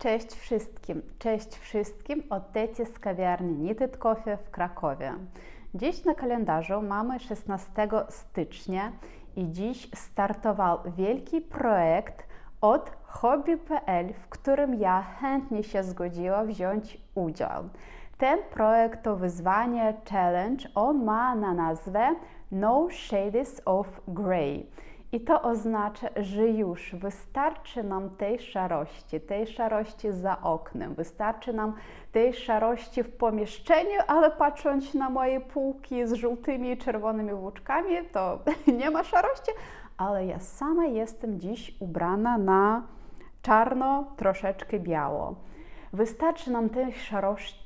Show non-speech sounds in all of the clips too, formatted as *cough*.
Cześć wszystkim, cześć wszystkim od Teti z kawiarni Knitted Coffee w Krakowie. Dziś na kalendarzu mamy 16 stycznia i dziś startował wielki projekt od hobby.pl, w którym ja chętnie się zgodziła wziąć udział. Ten projekt to wyzwanie challenge, on ma na nazwę No Shades of Grey. I to oznacza, że już wystarczy nam tej szarości, tej szarości za oknem, wystarczy nam tej szarości w pomieszczeniu, ale patrząc na moje półki z żółtymi i czerwonymi włóczkami, to *laughs* nie ma szarości, ale ja sama jestem dziś ubrana na czarno, troszeczkę biało. Wystarczy nam tej szarości,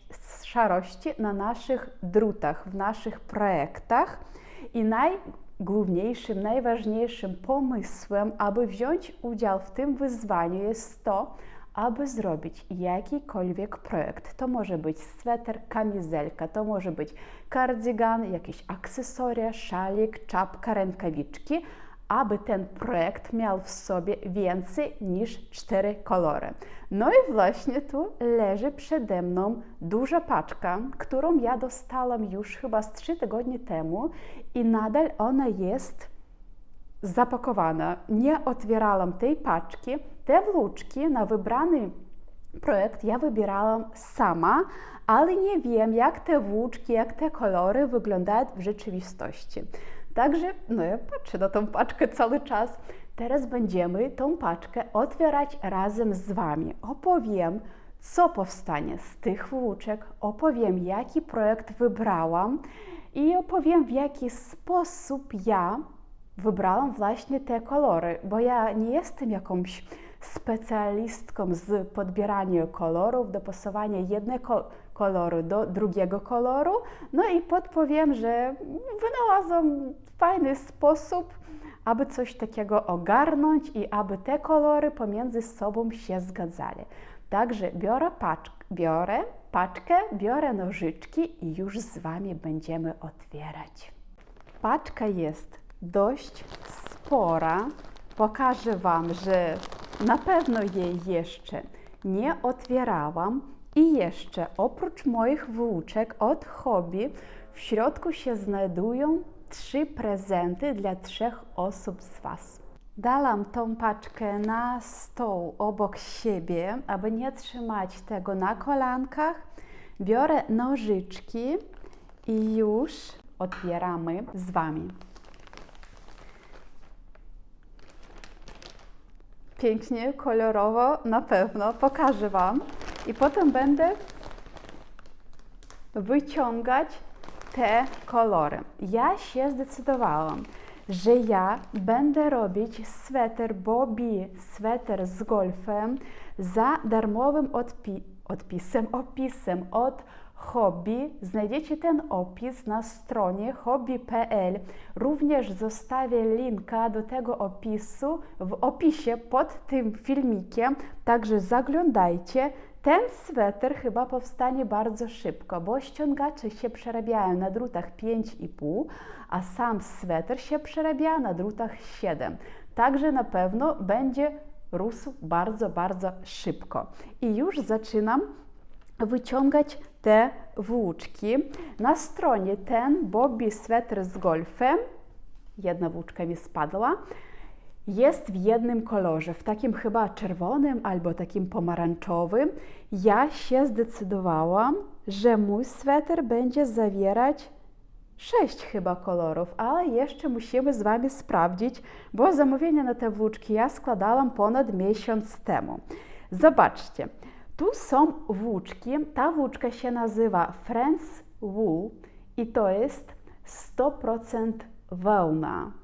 szarości na naszych drutach, w naszych projektach i naj główniejszym, najważniejszym pomysłem, aby wziąć udział w tym wyzwaniu jest to, aby zrobić jakikolwiek projekt. To może być sweter, kamizelka, to może być kardygan, jakieś akcesoria, szalik, czapka, rękawiczki, aby ten projekt miał w sobie więcej niż cztery kolory. No i właśnie tu leży przede mną duża paczka, którą ja dostałam już chyba z trzy tygodnie temu i nadal ona jest zapakowana. Nie otwierałam tej paczki. Te włóczki na wybrany projekt ja wybierałam sama, ale nie wiem, jak te włóczki, jak te kolory wyglądają w rzeczywistości. Także, no ja patrzę na tą paczkę cały czas. Teraz będziemy tą paczkę otwierać razem z Wami. Opowiem, co powstanie z tych włóczek, opowiem, jaki projekt wybrałam i opowiem, w jaki sposób ja wybrałam właśnie te kolory, bo ja nie jestem jakąś specjalistką z podbierania kolorów, dopasowania jednego koloru do drugiego koloru. No i podpowiem, że wynalazłam fajny sposób, aby coś takiego ogarnąć i aby te kolory pomiędzy sobą się zgadzali. Także biorę, paczkę, biorę paczkę, biorę nożyczki i już z Wami będziemy otwierać. Paczka jest dość spora. Pokażę Wam, że na pewno jej jeszcze nie otwierałam. I jeszcze oprócz moich włóczek od hobby w środku się znajdują trzy prezenty dla trzech osób z Was. Dałam tą paczkę na stół obok siebie, aby nie trzymać tego na kolankach. Biorę nożyczki i już otwieramy z Wami. Pięknie, kolorowo, na pewno pokażę Wam i potem będę wyciągać te kolory. Ja się zdecydowałam, że ja będę robić sweter Bobby, sweter z golfem za darmowym odpi odpisem, opisem od hobby. Znajdziecie ten opis na stronie hobby.pl. Również zostawię linka do tego opisu w opisie pod tym filmikiem, także zaglądajcie. Ten sweter chyba powstanie bardzo szybko, bo ściągacze się przerabiają na drutach 5,5, a sam sweter się przerabia na drutach 7. Także na pewno będzie rósł bardzo, bardzo szybko. I już zaczynam wyciągać te włóczki. Na stronie ten Bobby sweter z golfem, jedna włóczka mi spadła, jest w jednym kolorze, w takim chyba czerwonym albo takim pomarańczowym. Ja się zdecydowałam, że mój sweter będzie zawierać sześć chyba kolorów, ale jeszcze musimy z Wami sprawdzić, bo zamówienie na te włóczki ja składałam ponad miesiąc temu. Zobaczcie, tu są włóczki. Ta włóczka się nazywa Friends Wool i to jest 100% wełna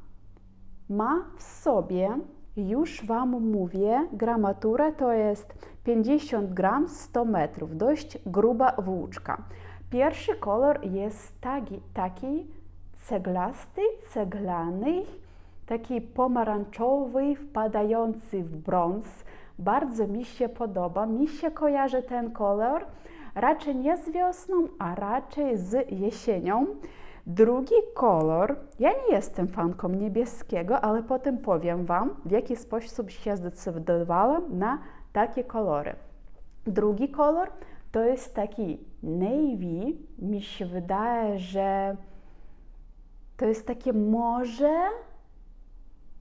ma w sobie, już Wam mówię, gramaturę to jest 50 gram 100 metrów, dość gruba włóczka. Pierwszy kolor jest taki, taki ceglasty, ceglany, taki pomarańczowy, wpadający w brąz. Bardzo mi się podoba, mi się kojarzy ten kolor raczej nie z wiosną, a raczej z jesienią. Drugi kolor, ja nie jestem fanką niebieskiego, ale potem powiem Wam, w jaki sposób się zdecydowałam na takie kolory. Drugi kolor to jest taki navy. Mi się wydaje, że to jest takie morze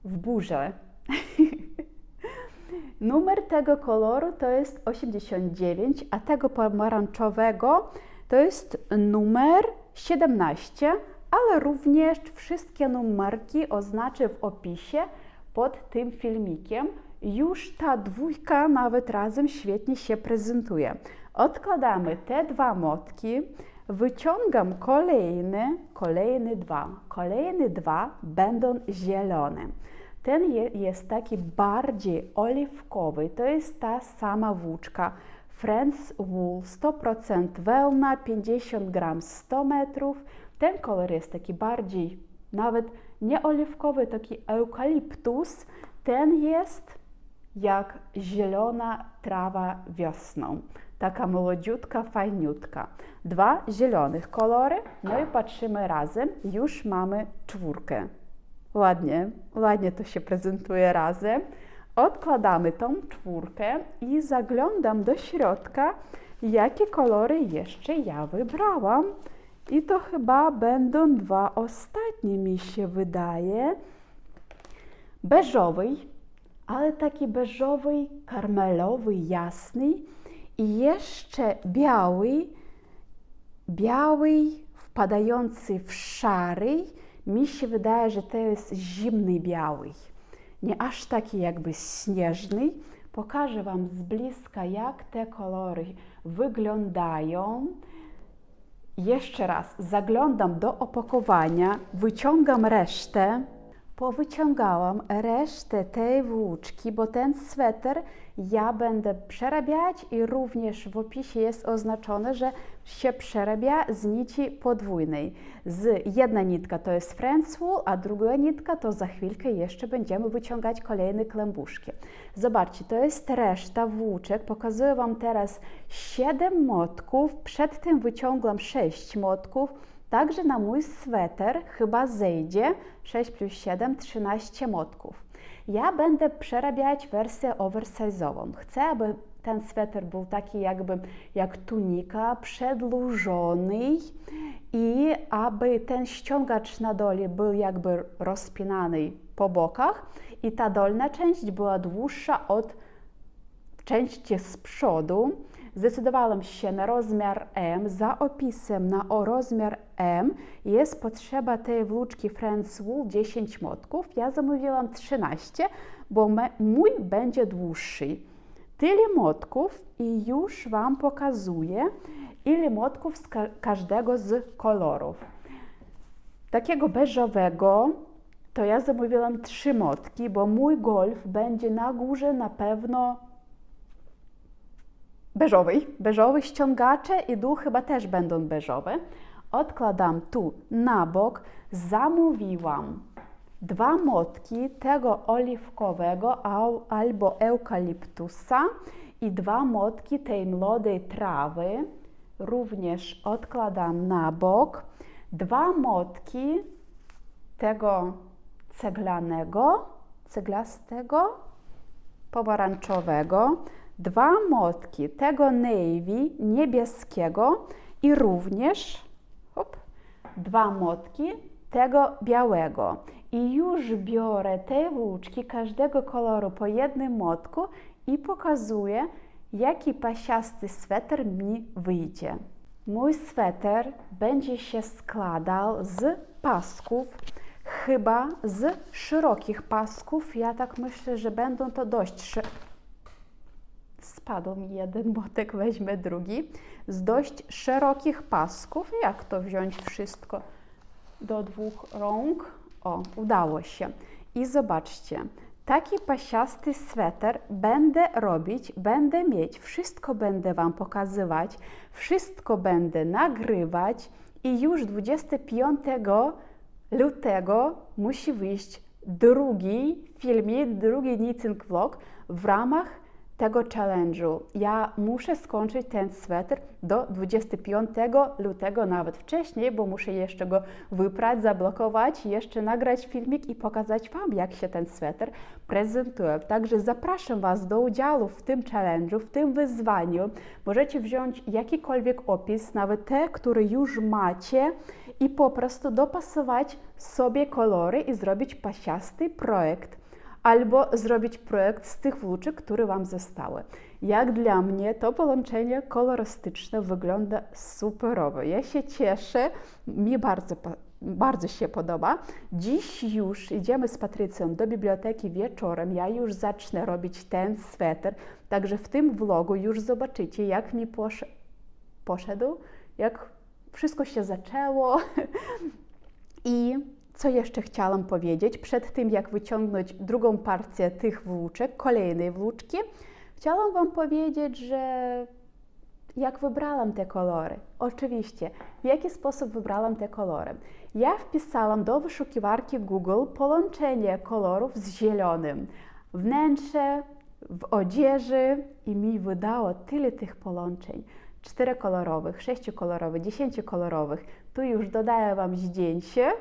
w burze. *laughs* Numer tego koloru to jest 89, a tego pomarańczowego to jest numer 17, ale również wszystkie numerki oznaczę w opisie pod tym filmikiem. Już ta dwójka nawet razem świetnie się prezentuje. Odkładamy te dwa motki, wyciągam kolejny, kolejny dwa. Kolejne dwa będą zielone. Ten je, jest taki bardziej oliwkowy, to jest ta sama włóczka. Friends Wool 100% wełna, 50 gram 100 metrów. Ten kolor jest taki bardziej, nawet nie oliwkowy, taki eukaliptus. Ten jest jak zielona trawa wiosną. Taka młodziutka, fajniutka. Dwa zielonych kolory, no i patrzymy razem, już mamy czwórkę. Ładnie, ładnie to się prezentuje razem. Odkładamy tą czwórkę i zaglądam do środka, jakie kolory jeszcze ja wybrałam. I to chyba będą dwa ostatnie, mi się wydaje. Beżowy, ale taki beżowy, karmelowy, jasny i jeszcze biały, biały, wpadający w szary. Mi się wydaje, że to jest zimny biały. Nie aż taki jakby śnieżny. Pokażę Wam z bliska, jak te kolory wyglądają. Jeszcze raz zaglądam do opakowania, wyciągam resztę. Powyciągałam resztę tej włóczki, bo ten sweter ja będę przerabiać i również w opisie jest oznaczone, że się przerabia z nici podwójnej. Z jedna nitka to jest Friends Wool, a druga nitka to za chwilkę jeszcze będziemy wyciągać kolejne klembuszki. Zobaczcie, to jest reszta włóczek. Pokazuję Wam teraz 7 motków, przed tym wyciągłam 6 motków. Także na mój sweter chyba zejdzie 6 plus 7, 13 motków. Ja będę przerabiać wersję oversize'ową. Chcę, aby ten sweter był taki jakby jak tunika, przedłużony i aby ten ściągacz na dole był jakby rozpinany po bokach i ta dolna część była dłuższa od części z przodu. Zdecydowałam się na rozmiar M. Za opisem na o rozmiar M jest potrzeba tej włóczki Friends Wool 10 motków. Ja zamówiłam 13, bo mój będzie dłuższy. Tyle motków i już Wam pokazuję, ile motków z ka każdego z kolorów. Takiego beżowego to ja zamówiłam 3 motki, bo mój golf będzie na górze na pewno beżowy. Beżowy ściągacze i dół chyba też będą beżowe. Odkładam tu na bok. Zamówiłam dwa motki tego oliwkowego albo eukaliptusa i dwa motki tej młodej trawy. Również odkładam na bok. Dwa motki tego ceglanego, ceglastego, pomarańczowego dwa motki tego navy niebieskiego i również hop, dwa motki tego białego. I już biorę te włóczki każdego koloru po jednym motku i pokazuję, jaki pasiasty sweter mi wyjdzie. Mój sweter będzie się składał z pasków, chyba z szerokich pasków. Ja tak myślę, że będą to dość spadł mi jeden motek, weźmę drugi, z dość szerokich pasków. Jak to wziąć wszystko do dwóch rąk? O, udało się. I zobaczcie, taki pasiasty sweter będę robić, będę mieć, wszystko będę Wam pokazywać, wszystko będę nagrywać i już 25 lutego musi wyjść drugi filmik, drugi knitting vlog w ramach tego challenge'u. Ja muszę skończyć ten sweter do 25 lutego, nawet wcześniej, bo muszę jeszcze go wyprać, zablokować, jeszcze nagrać filmik i pokazać Wam, jak się ten sweter prezentuje. Także zapraszam Was do udziału w tym challenge'u, w tym wyzwaniu. Możecie wziąć jakikolwiek opis, nawet te, które już macie i po prostu dopasować sobie kolory i zrobić pasiasty projekt albo zrobić projekt z tych włóczek, które Wam zostały. Jak dla mnie to połączenie kolorystyczne wygląda superowo. Ja się cieszę, mi bardzo, bardzo się podoba. Dziś już idziemy z Patrycją do biblioteki wieczorem. Ja już zacznę robić ten sweter, także w tym vlogu już zobaczycie, jak mi posz poszedł, jak wszystko się zaczęło *laughs* i co jeszcze chciałam powiedzieć? Przed tym, jak wyciągnąć drugą partię tych włóczek, kolejnej włóczki, chciałam Wam powiedzieć, że jak wybrałam te kolory. Oczywiście, w jaki sposób wybrałam te kolory. Ja wpisałam do wyszukiwarki Google połączenie kolorów z zielonym. Wnętrze, w odzieży i mi wydało tyle tych połączeń. Czterokolorowych, sześciokolorowych, dziesięciokolorowych. Tu już dodaję Wam zdjęcie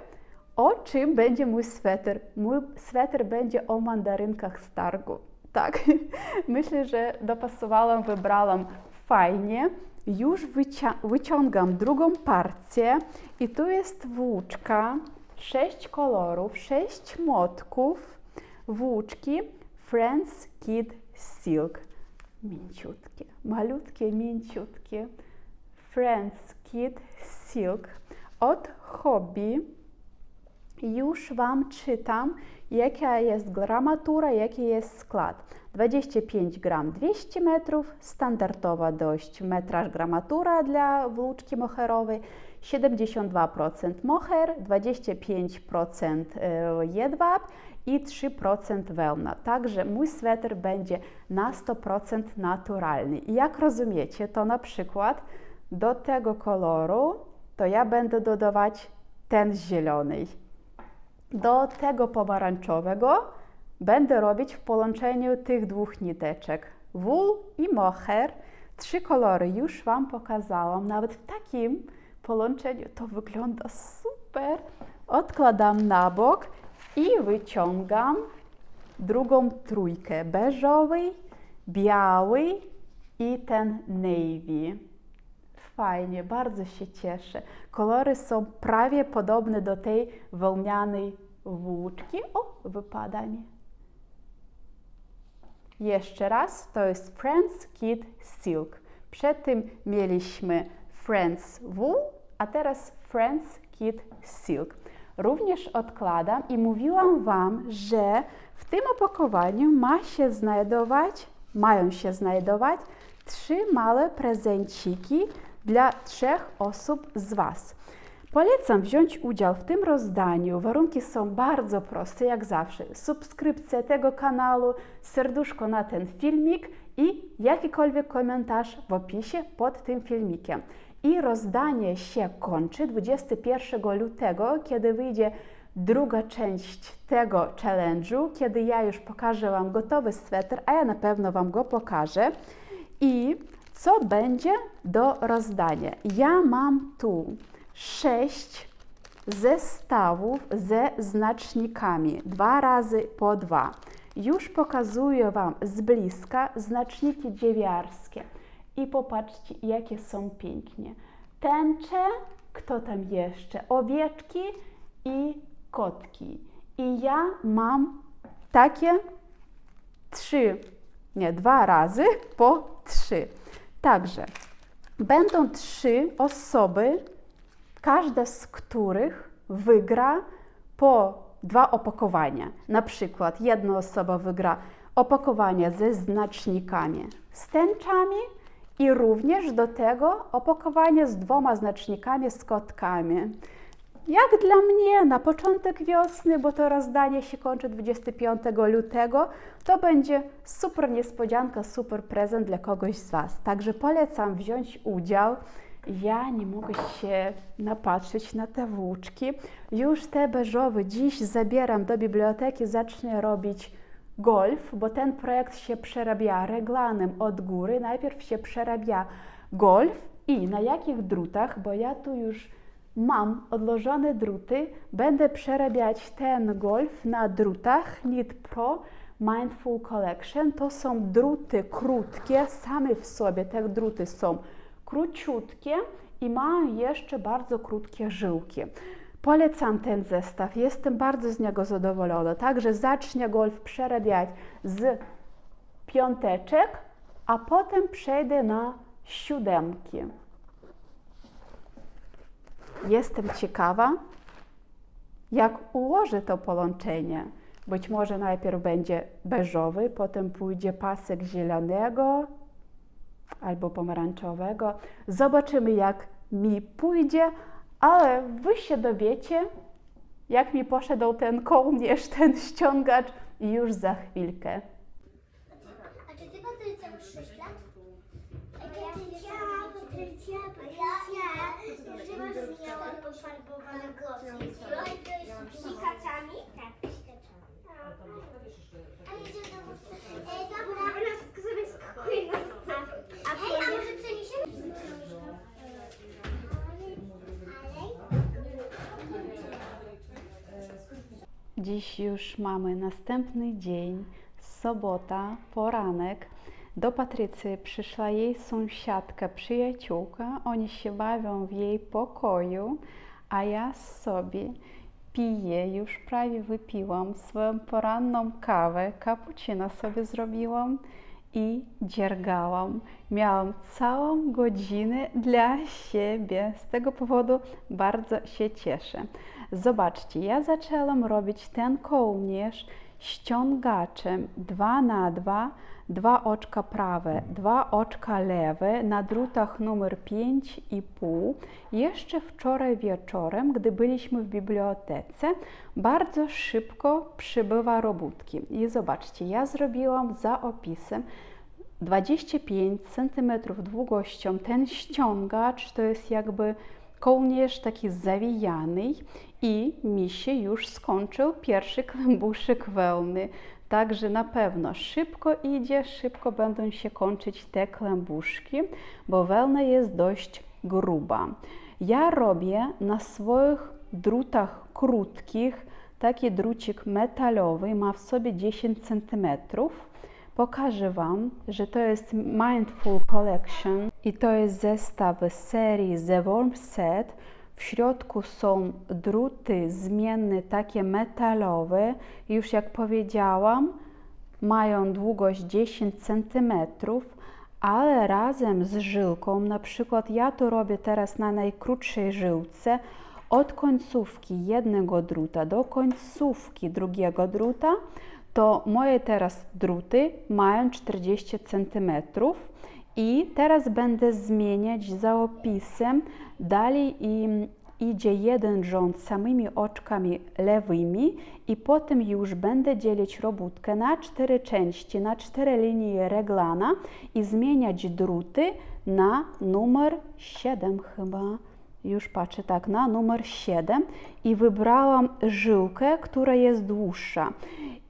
o czym będzie mój sweter? Mój sweter będzie o mandarynkach z targu. Tak, *laughs* myślę, że dopasowałam, wybrałam fajnie. Już wyciągam drugą partię i tu jest włóczka, sześć kolorów, sześć motków, włóczki Friends Kid Silk. Mięciutkie, malutkie, mięciutkie. Friends Kid Silk od Hobby już Wam czytam, jaka jest gramatura, jaki jest skład. 25 gram 200 metrów, standardowa dość metraż gramatura dla włóczki moherowej, 72% moher, 25% e, jedwab i 3% wełna. Także mój sweter będzie na 100% naturalny. I jak rozumiecie, to na przykład do tego koloru to ja będę dodawać ten zielony. Do tego pomarańczowego będę robić w połączeniu tych dwóch niteczek. Wool i mohair. Trzy kolory już Wam pokazałam. Nawet w takim połączeniu to wygląda super. Odkładam na bok i wyciągam drugą trójkę. Beżowy, biały i ten navy fajnie, bardzo się cieszę. Kolory są prawie podobne do tej wełnianej włóczki. O, wypada mi. Jeszcze raz, to jest Friends Kid Silk. Przed tym mieliśmy Friends Wool, a teraz Friends Kid Silk. Również odkładam i mówiłam Wam, że w tym opakowaniu ma się znajdować, mają się znajdować trzy małe prezenciki dla trzech osób z Was. Polecam wziąć udział w tym rozdaniu. Warunki są bardzo proste, jak zawsze. Subskrypcja tego kanału, serduszko na ten filmik i jakikolwiek komentarz w opisie pod tym filmikiem. I rozdanie się kończy 21 lutego, kiedy wyjdzie druga część tego challenge'u, kiedy ja już pokażę Wam gotowy sweter, a ja na pewno Wam go pokażę. I co będzie do rozdania? Ja mam tu sześć zestawów ze znacznikami, dwa razy po dwa. Już pokazuję Wam z bliska znaczniki dziewiarskie i popatrzcie, jakie są pięknie. Tęcze, kto tam jeszcze? Owieczki i kotki. I ja mam takie trzy, nie, dwa razy po trzy. Także będą trzy osoby, każda z których wygra po dwa opakowania. Na przykład jedna osoba wygra opakowanie ze znacznikami z tęczami i również do tego opakowanie z dwoma znacznikami z kotkami. Jak dla mnie na początek wiosny, bo to rozdanie się kończy 25 lutego, to będzie super niespodzianka, super prezent dla kogoś z Was. Także polecam wziąć udział. Ja nie mogę się napatrzeć na te włóczki. Już te beżowe dziś zabieram do biblioteki, zacznę robić golf, bo ten projekt się przerabia reglanem od góry. Najpierw się przerabia golf i na jakich drutach, bo ja tu już mam odłożone druty, będę przerabiać ten golf na drutach Knit Pro Mindful Collection. To są druty krótkie, same w sobie te druty są króciutkie i mają jeszcze bardzo krótkie żyłki. Polecam ten zestaw, jestem bardzo z niego zadowolona. Także zacznę golf przerabiać z piąteczek, a potem przejdę na siódemki. Jestem ciekawa, jak ułożę to połączenie. Być może najpierw będzie beżowy, potem pójdzie pasek zielonego albo pomarańczowego. Zobaczymy, jak mi pójdzie, ale wy się dowiecie, jak mi poszedł ten kołnierz, ten ściągacz już za chwilkę. Dziś już mamy następny dzień, sobota, poranek. Do Patrycji przyszła jej sąsiadka, przyjaciółka. Oni się bawią w jej pokoju, a ja sobie piję, już prawie wypiłam swoją poranną kawę, cappuccino sobie zrobiłam i dziergałam. Miałam całą godzinę dla siebie. Z tego powodu bardzo się cieszę. Zobaczcie, ja zaczęłam robić ten kołnierz ściągaczem 2 na 2 dwa oczka prawe, dwa oczka lewe na drutach numer 5,5. Jeszcze wczoraj wieczorem, gdy byliśmy w bibliotece, bardzo szybko przybywa robótki. I zobaczcie, ja zrobiłam za opisem 25 cm długością ten ściągacz, to jest jakby kołnierz taki zawijany i mi się już skończył pierwszy kłębuszek wełny. Także na pewno szybko idzie, szybko będą się kończyć te kłębuszki, bo wełna jest dość gruba. Ja robię na swoich drutach krótkich taki drucik metalowy, ma w sobie 10 cm. Pokażę Wam, że to jest Mindful Collection i to jest zestaw serii The Warm Set. W środku są druty zmienne, takie metalowe. Już jak powiedziałam, mają długość 10 cm, ale razem z żyłką, na przykład ja to robię teraz na najkrótszej żyłce, od końcówki jednego druta do końcówki drugiego druta, to moje teraz druty mają 40 cm i teraz będę zmieniać za opisem. Dalej idzie jeden rząd samymi oczkami lewymi i potem już będę dzielić robótkę na cztery części, na cztery linie reglana i zmieniać druty na numer 7 chyba. Już patrzę tak, na numer 7 i wybrałam żyłkę, która jest dłuższa.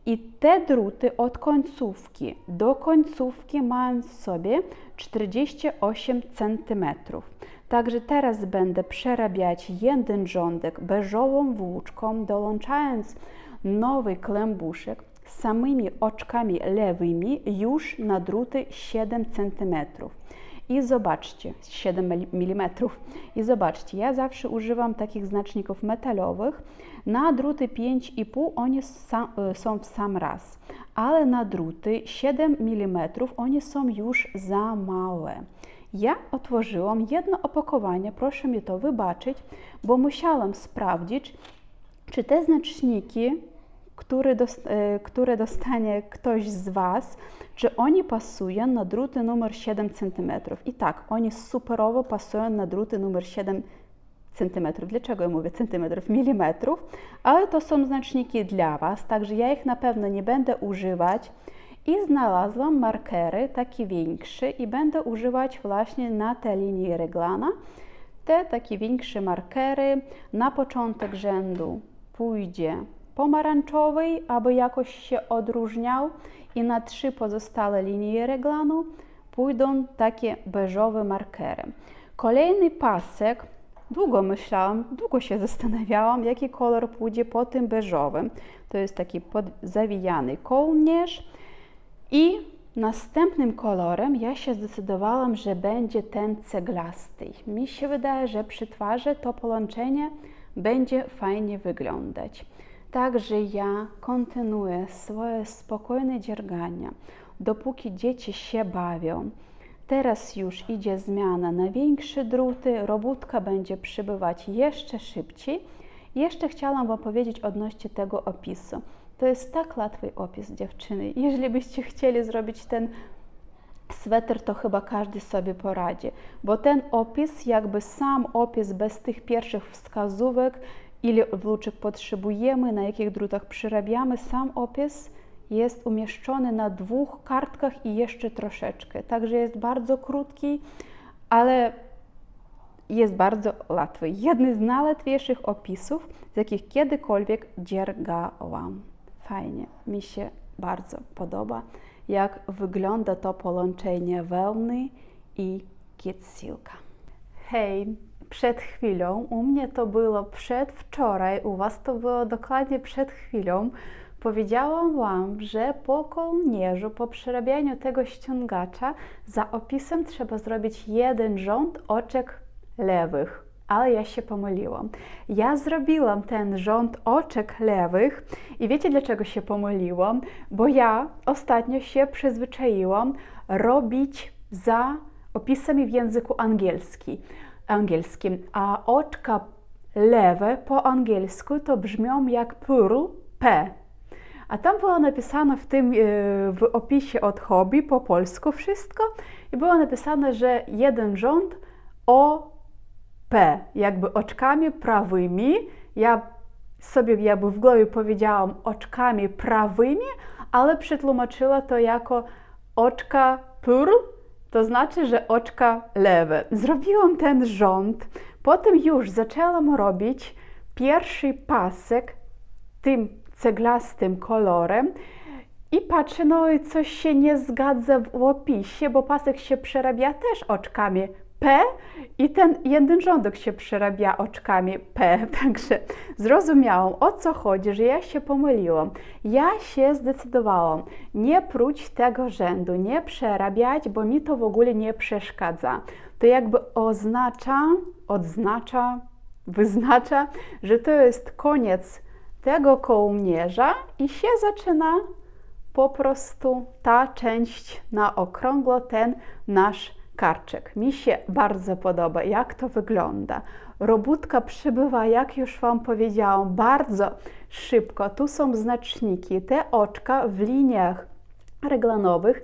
I te druty od końcówki do końcówki mają w sobie 48 cm. Także teraz będę przerabiać jeden rządek beżową włóczką, dołączając nowy kłębuszek z samymi oczkami lewymi już na druty 7 cm. I zobaczcie, 7 mm. I zobaczcie, ja zawsze używam takich znaczników metalowych. Na druty 5,5 one są w sam raz, ale na druty 7 mm one są już za małe. Ja otworzyłam jedno opakowanie, proszę mi to wybaczyć, bo musiałam sprawdzić, czy te znaczniki, które, dost, które dostanie ktoś z Was, czy oni pasują na druty numer 7 cm. I tak, oni superowo pasują na druty numer 7 cm. Dlaczego ja mówię centymetrów? Milimetrów, ale to są znaczniki dla Was, także ja ich na pewno nie będę używać. I znalazłam markery takie większe i będę używać właśnie na tej linii reglana. Te takie większe markery na początek rzędu pójdzie pomarańczowy, aby jakoś się odróżniał i na trzy pozostałe linie reglanu pójdą takie beżowe markery. Kolejny pasek, długo myślałam, długo się *laughs* zastanawiałam, jaki kolor pójdzie po tym beżowym. To jest taki zawijany kołnierz i następnym kolorem ja się zdecydowałam, że będzie ten ceglasty. Mi się wydaje, że przy twarzy to połączenie będzie fajnie wyglądać. Także ja kontynuuję swoje spokojne dziergania, dopóki dzieci się bawią. Teraz już idzie zmiana na większe druty, robótka będzie przybywać jeszcze szybciej. Jeszcze chciałam Wam powiedzieć odnośnie tego opisu. To jest tak łatwy opis dziewczyny. Jeżeli byście chcieli zrobić ten sweter, to chyba każdy sobie poradzi, bo ten opis, jakby sam opis bez tych pierwszych wskazówek, ile włóczek potrzebujemy, na jakich drutach przerabiamy, sam opis jest umieszczony na dwóch kartkach i jeszcze troszeczkę. Także jest bardzo krótki, ale jest bardzo łatwy. Jedny z najłatwiejszych opisów, z jakich kiedykolwiek dziergałam. Fajnie, mi się bardzo podoba, jak wygląda to połączenie wełny i kitsilka. Hej, przed chwilą, u mnie to było przedwczoraj, u Was to było dokładnie przed chwilą, powiedziałam Wam, że po kołnierzu, po przerabianiu tego ściągacza, za opisem trzeba zrobić jeden rząd oczek lewych. Ale ja się pomyliłam. Ja zrobiłam ten rząd oczek lewych i wiecie dlaczego się pomyliłam? Bo ja ostatnio się przyzwyczaiłam robić za opisami w języku angielski, angielskim, a oczka lewe po angielsku to brzmią jak pearl, P. A tam było napisane w tym e, w opisie od hobby po polsku wszystko i było napisane, że jeden rząd o P, jakby oczkami prawymi. Ja sobie jakby w głowie powiedziałam oczkami prawymi, ale przetłumaczyła to jako oczka pearl, to znaczy, że oczka lewe. Zrobiłam ten rząd, potem już zaczęłam robić pierwszy pasek tym ceglastym kolorem i patrzę, no i coś się nie zgadza w opisie, bo pasek się przerabia też oczkami P i ten jeden rządek się przerabia oczkami P. *laughs* Także zrozumiałam o co chodzi, że ja się pomyliłam. Ja się zdecydowałam nie próć tego rzędu, nie przerabiać, bo mi to w ogóle nie przeszkadza. To jakby oznacza, odznacza, wyznacza, że to jest koniec tego kołnierza i się zaczyna po prostu ta część na okrągło, ten nasz karczek. Mi się bardzo podoba, jak to wygląda. Robótka przybywa, jak już Wam powiedziałam, bardzo szybko. Tu są znaczniki. Te oczka w liniach reglanowych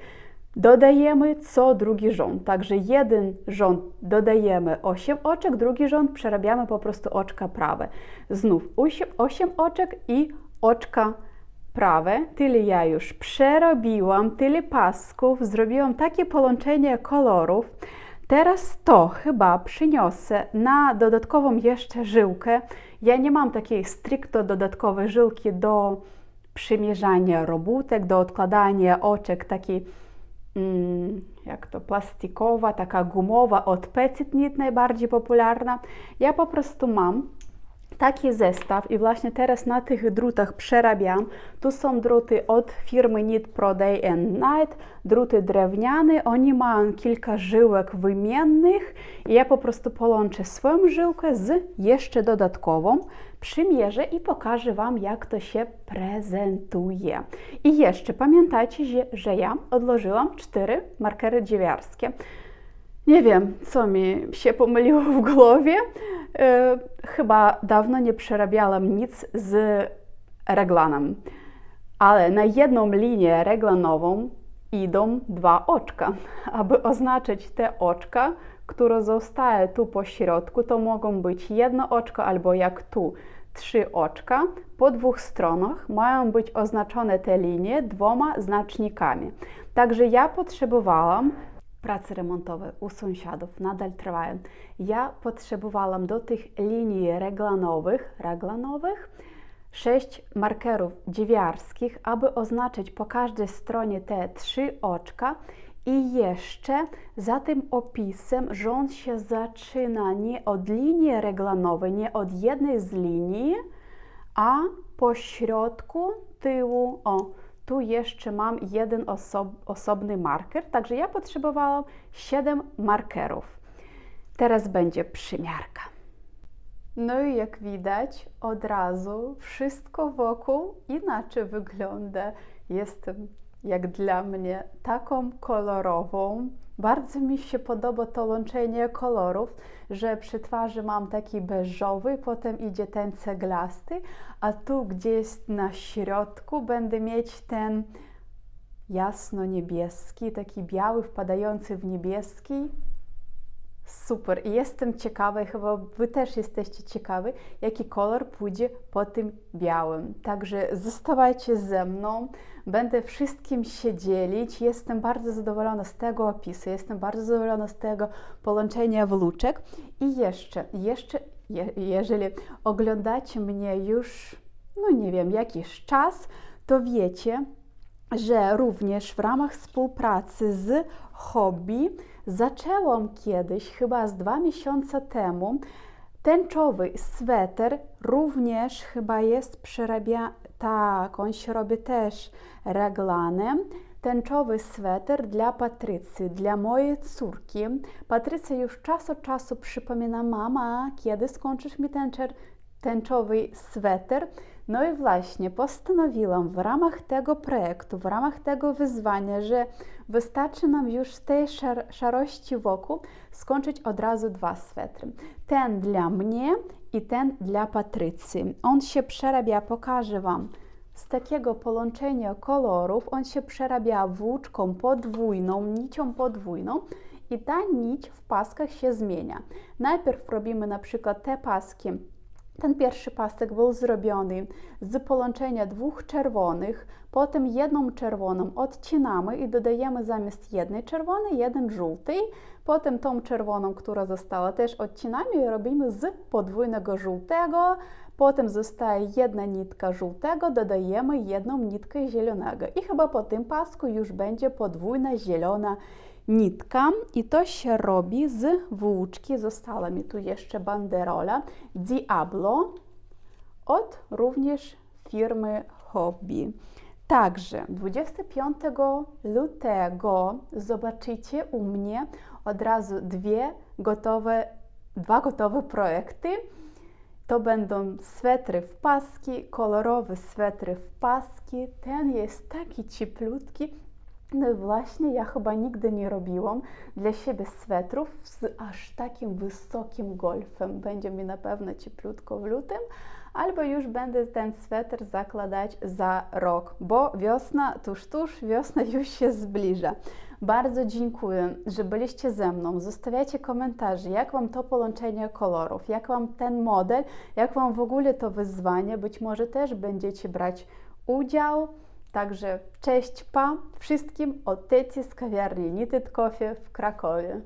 dodajemy co drugi rząd. Także jeden rząd dodajemy 8 oczek, drugi rząd przerabiamy po prostu oczka prawe. Znów 8, 8 oczek i oczka. Tyle ja już przerobiłam, tyle pasków, zrobiłam takie połączenie kolorów. Teraz to chyba przyniosę na dodatkową jeszcze żyłkę. Ja nie mam takiej stricto dodatkowej żyłki do przymierzania robótek, do odkładania oczek takiej mm, jak to plastikowa, taka gumowa od Petit Knit najbardziej popularna. Ja po prostu mam taki zestaw i właśnie teraz na tych drutach przerabiam. Tu są druty od firmy Knit Pro Day and Night, druty drewniane, oni mają kilka żyłek wymiennych i ja po prostu połączę swoją żyłkę z jeszcze dodatkową, przymierzę i pokażę Wam, jak to się prezentuje. I jeszcze pamiętajcie, że, ja odłożyłam cztery markery dziewiarskie. Nie wiem, co mi się pomyliło w głowie. E, chyba dawno nie przerabiałam nic z reglanem, ale na jedną linię reglanową idą dwa oczka. *laughs* Aby oznaczyć te oczka, które zostaje tu po środku, to mogą być jedno oczko albo jak tu trzy oczka. Po dwóch stronach mają być oznaczone te linie dwoma znacznikami. Także ja potrzebowałam prace remontowe u sąsiadów nadal trwają. Ja potrzebowałam do tych linii reglanowych, reglanowych sześć markerów dziewiarskich, aby oznaczyć po każdej stronie te trzy oczka. I jeszcze za tym opisem, on się zaczyna nie od linii reglanowej, nie od jednej z linii, a po środku tyłu, o, tu jeszcze mam jeden osob, osobny marker, także ja potrzebowałam 7 markerów. Teraz będzie przymiarka. No i jak widać, od razu wszystko wokół inaczej wygląda. Jestem, jak dla mnie, taką kolorową. Bardzo mi się podoba to łączenie kolorów, że przy twarzy mam taki beżowy, potem idzie ten ceglasty, a tu gdzieś na środku będę mieć ten jasno-niebieski, taki biały wpadający w niebieski. Super. Jestem ciekawa, i chyba Wy też jesteście ciekawi, jaki kolor pójdzie po tym białym. Także zostawajcie ze mną. Będę wszystkim się dzielić. Jestem bardzo zadowolona z tego opisu. Jestem bardzo zadowolona z tego połączenia włóczek. I jeszcze, jeszcze, je, jeżeli oglądacie mnie już, no nie wiem, jakiś czas, to wiecie, że również w ramach współpracy z Hobby zaczęłam kiedyś, chyba z dwa miesiące temu, tęczowy sweter również chyba jest przerabia, tak, on się robi też reglanem. Tęczowy sweter dla Patrycji, dla mojej córki. Patrycja już czas od czasu przypomina, mama, kiedy skończysz mi ten czer- tęczowy sweter? No i właśnie postanowiłam w ramach tego projektu, w ramach tego wyzwania, że wystarczy nam już tej szar szarości wokół skończyć od razu dwa swetry. Ten dla mnie i ten dla Patrycji. On się przerabia, pokażę Wam, z takiego połączenia kolorów. On się przerabia włóczką podwójną, nicią podwójną i ta nić w paskach się zmienia. Najpierw robimy na przykład te paski ten pierwszy pasek był zrobiony z połączenia dwóch czerwonych, potem jedną czerwoną odcinamy i dodajemy zamiast jednej czerwonej jeden żółty, potem tą czerwoną, która została też odcinamy i robimy z podwójnego żółtego, potem zostaje jedna nitka żółtego, dodajemy jedną nitkę zielonego. I chyba po tym pasku już będzie podwójna zielona nitka i to się robi z włóczki. Została mi tu jeszcze banderola Diablo od również firmy Hobby. Także 25 lutego zobaczycie u mnie od razu dwie gotowe, dwa gotowe projekty. To będą swetry w paski, kolorowe swetry w paski. Ten jest taki cieplutki, no właśnie ja chyba nigdy nie robiłam dla siebie swetrów z aż takim wysokim golfem. Będzie mi na pewno cieplutko w lutym, albo już będę ten sweter zakładać za rok, bo wiosna tuż, tuż, wiosna *laughs* już się zbliża. Bardzo dziękuję, że byliście ze mną. Zostawiajcie komentarze, jak Wam to połączenie kolorów, jak Wam ten model, jak Wam w ogóle to wyzwanie. Być może też będziecie brać udział. Także cześć pa wszystkim od Teci z kawiarni Knitted Coffee w Krakowie.